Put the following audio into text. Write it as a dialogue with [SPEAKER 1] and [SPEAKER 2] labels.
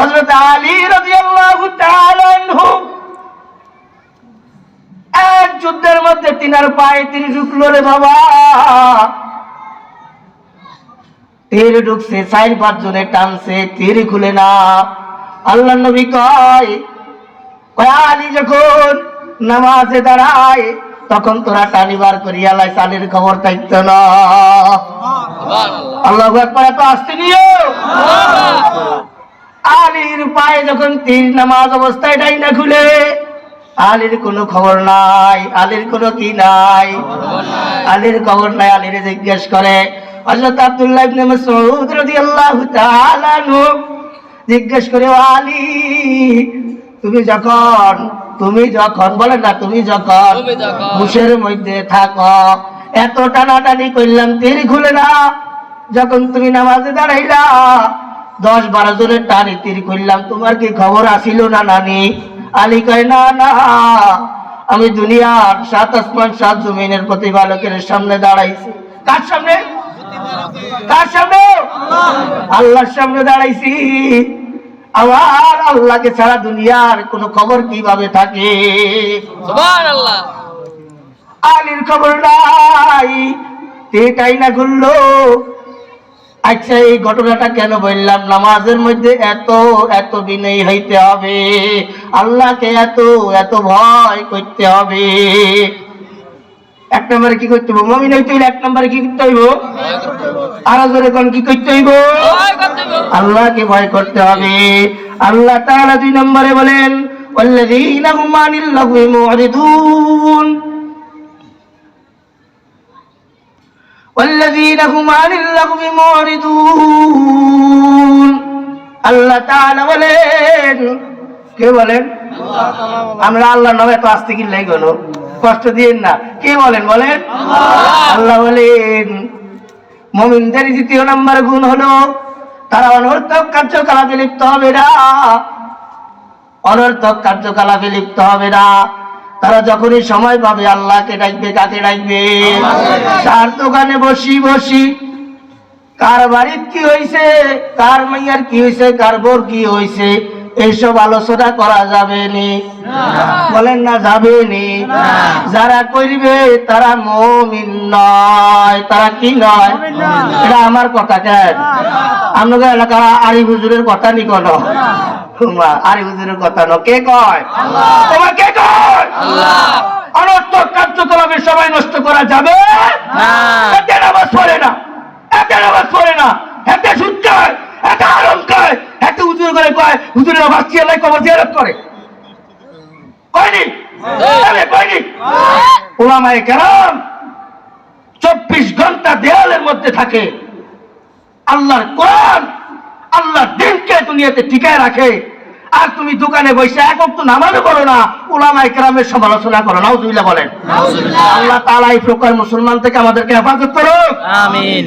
[SPEAKER 1] হযরত আলী রাদিয়াল্লাহু তাআলা আনহু এক যুদ্ধের মধ্যে তিনার পায়ে তীর ঢুকলো রে বাবা। তীর ঢুকছে চার পাঁচ জনে টানছে তীর খুলে না। আল্লাহ নবী কয় কয় আলী যখন নামাজে দাঁড়ায় তখন তোরা টানিবার করিয়া লাই চালের খবর থাকতো না। আল্লাহ একবার এত আসতে নিও। আলীর পায়ে যখন তীর নামাজ অবস্থায় ডাইনা খুলে আলীর কোনো খবর নাই আলীর কোনো কি নাই আলীর খবর নাই আলীর জিজ্ঞেস করে হযরত আব্দুল্লাহ ইবনে মাসউদ রাদিয়াল্লাহু তাআলা আনহু জিজ্ঞেস করে আলী তুমি যখন তুমি যখন বলে না তুমি যখন
[SPEAKER 2] তুমি যখন।
[SPEAKER 1] মুশের মধ্যে থাকো এত টানাটানি করলাম তীর খুলে না যখন তুমি নামাজে দাঁড়াইলা দশ বারো জনের টানি তীর করলাম। তোমার কি খবর আসিল না নানি? আলী কয় না না। আমি দুনিয়ার সাত আসমান সাত জমিনের প্রতিপালকের সামনে দাঁড়াইছি। কার সামনে? কার সামনে? আল্লাহর সামনে দাঁড়াইছি। আবার আল্লাহকে ছাড়া দুনিয়ার কোনো খবর কীভাবে থাকে? আলীর খবর নাই। এটাই না ঘুরলো। আচ্ছা এই ঘটনাটা কেন বললাম নামাজের মধ্যে এত এত বিনয়ী হইতে হবে আল্লাহকে এত এত ভয় করতে হবে এক নম্বরে কি করতে হবে মমিন হইতে হইলে এক নম্বরে কি করতে হইব আরো জোরে কোন কি করতে হইব
[SPEAKER 2] ভয় করতে হবে।
[SPEAKER 1] আল্লাহকে ভয় করতে হবে আল্লাহ তাআলা দুই নম্বরে বলেন والذين هم عن اللغو معرضون والذين هم عن اللغو معرضون আল্লাহ তাআলা বলেন কে বলেন আমরা আল্লাহ নামে তো আসতে কি লাই গেল কষ্ট দিয়েন না কে বলেন বলেন আল্লাহ বলেন মমিনদের দ্বিতীয় নম্বর গুণ হলো তারা অনর্থক কার্যকলাপে লিপ্ত হবে না অনর্থক কার্যকলাপে লিপ্ত হবে না তারা যখনই সময় পাবে আল্লাহকে ডাকবে কাকে ডাকবে? তার দোকানে বসি বসি। কার বাড়ির কি হয়েছে কার মাইয়ার কি হয়েছে কার বোর কি হয়েছে এইসব আলোচনা করা যাবে নি। বলেন না যাবে নি। যারা করবে তারা মমিন নয়। তারা কি নয়? এটা আমার কথা কেন? আপনাদের এলাকা আরি হুজুরের কথা নি কোন? আরি হুজুরের কথা ন কে কয়? তোমার কে কয়? অনর্থক কার্যকলাপে সবাই নষ্ট করা যাবে?
[SPEAKER 2] না।
[SPEAKER 1] এতে নামাজ পড়ে না এতে নামাজ পড়ে না এতে সুদ খায় এতে আরম খায় এতে হুজুর করে কয় হুজুরের আবার চিয়ালাই কবর জিয়ারত করে। কয়নি? কয়নি? ওলামায়ে কেরাম চব্বিশ ঘণ্টা দেয়ালের মধ্যে থাকে। আল্লাহর কোরআন আল্লাহর দিনকে দুনিয়াতে টিকায় রাখে। আর তুমি দোকানে বসে একক তো নামাজও করো না ওলামা একরামের সমালোচনা করো নাউজুবিল্লাহ বলেন। আল্লাহ তাআলা এই প্রকার মুসলমান থেকে আমাদেরকে হেফাজত করো
[SPEAKER 2] আমিন।